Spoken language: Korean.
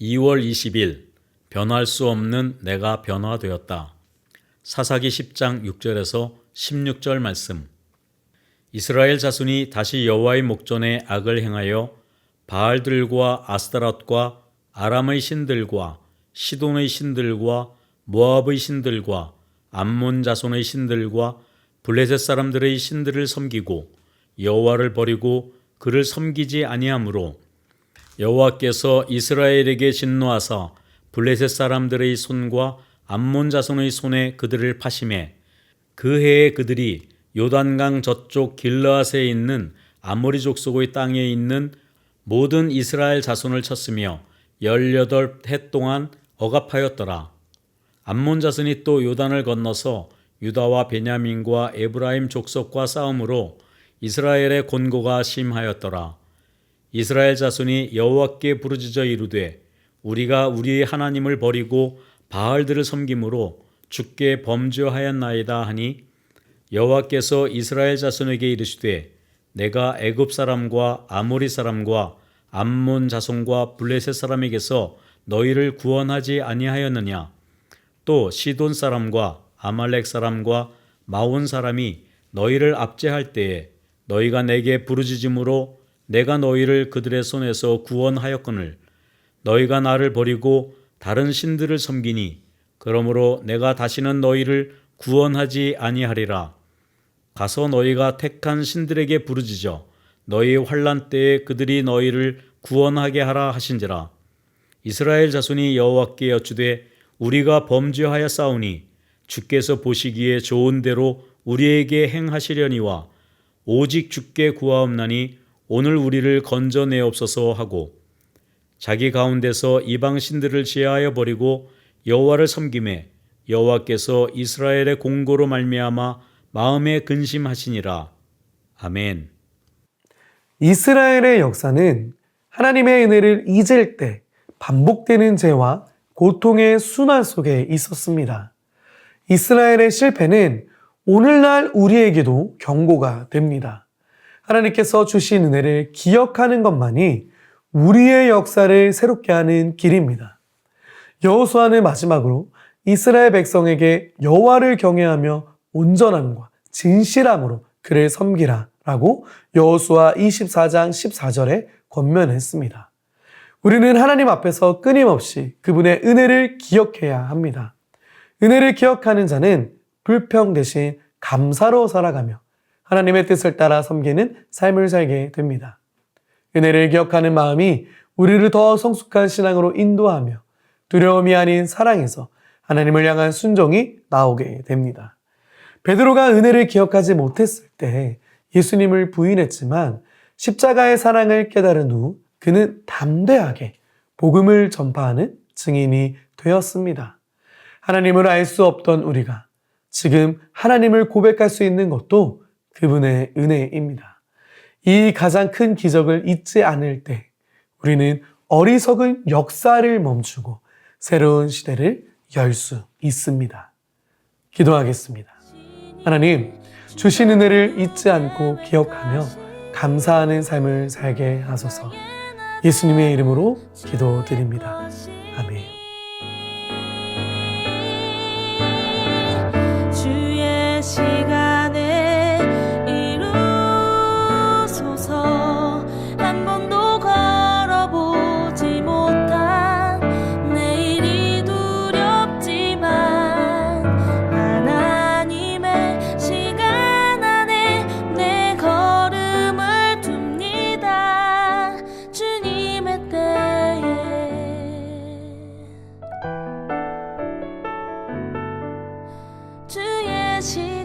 2월 20일 변할 수 없는 내가 변화되었다. 사사기 10장 6절에서 16절 말씀. 이스라엘 자손이 다시 여호와의 목전에 악을 행하여 바알들과 아스타롯과 아람의 신들과 시돈의 신들과 모압의 신들과 암몬 자손의 신들과 블레셋 사람들의 신들을 섬기고 여호와를 버리고 그를 섬기지 아니하므로 여호와께서 이스라엘에게 진노하사 블레셋 사람들의 손과 암몬 자손의 손에 그들을 파심해 그 해에 그들이 요단강 저쪽 길르앗에 있는 아모리 족속의 땅에 있는 모든 이스라엘 자손을 쳤으며 열여덟 해 동안 억압하였더라. 암몬 자손이 또 요단을 건너서 유다와 베냐민과 에브라임 족속과 싸움으로 이스라엘의 곤고가 심하였더라. 이스라엘 자손이 여호와께 부르짖어 이르되 우리가 우리의 하나님을 버리고 바알들을 섬김으로 주께 범죄하였나이다 하니 여호와께서 이스라엘 자손에게 이르시되 내가 애굽 사람과 아모리 사람과 암몬 자손과 블레셋 사람에게서 너희를 구원하지 아니하였느냐? 또 시돈 사람과 아말렉 사람과 마온 사람이 너희를 압제할 때에 너희가 내게 부르짖음으로 내가 너희를 그들의 손에서 구원하였거늘 너희가 나를 버리고 다른 신들을 섬기니 그러므로 내가 다시는 너희를 구원하지 아니하리라. 가서 너희가 택한 신들에게 부르짖어 너희의 환란 때에 그들이 너희를 구원하게 하라 하신지라. 이스라엘 자손이 여호와께 여쭈되 우리가 범죄하여 싸우니 주께서 보시기에 좋은 대로 우리에게 행하시려니와 오직 주께 구하옵나니 오늘 우리를 건져내옵소서 하고 자기 가운데서 이방 신들을 제하여 버리고 여호와를 섬김에 여호와께서 이스라엘의 공고로 말미암아 마음에 근심하시니라 아멘. 이스라엘의 역사는 하나님의 은혜를 잊을 때 반복되는 죄와 고통의 순환 속에 있었습니다. 이스라엘의 실패는 오늘날 우리에게도 경고가 됩니다. 하나님께서 주신 은혜를 기억하는 것만이 우리의 역사를 새롭게 하는 길입니다. 여호수아는 마지막으로 이스라엘 백성에게 여호와를 경외하며 온전함과 진실함으로 그를 섬기라라고 여호수아 24장 14절에 권면했습니다. 우리는 하나님 앞에서 끊임없이 그분의 은혜를 기억해야 합니다. 은혜를 기억하는 자는 불평 대신 감사로 살아가며 하나님의 뜻을 따라 섬기는 삶을 살게 됩니다. 은혜를 기억하는 마음이 우리를 더 성숙한 신앙으로 인도하며 두려움이 아닌 사랑에서 하나님을 향한 순종이 나오게 됩니다. 베드로가 은혜를 기억하지 못했을 때 예수님을 부인했지만 십자가의 사랑을 깨달은 후 그는 담대하게 복음을 전파하는 증인이 되었습니다. 하나님을 알 수 없던 우리가 지금 하나님을 고백할 수 있는 것도 그분의 은혜입니다. 이 가장 큰 기적을 잊지 않을 때 우리는 어리석은 역사를 멈추고 새로운 시대를 열 수 있습니다. 기도하겠습니다. 하나님, 주신 은혜를 잊지 않고 기억하며 감사하는 삶을 살게 하소서. 예수님의 이름으로 기도드립니다. 주의 시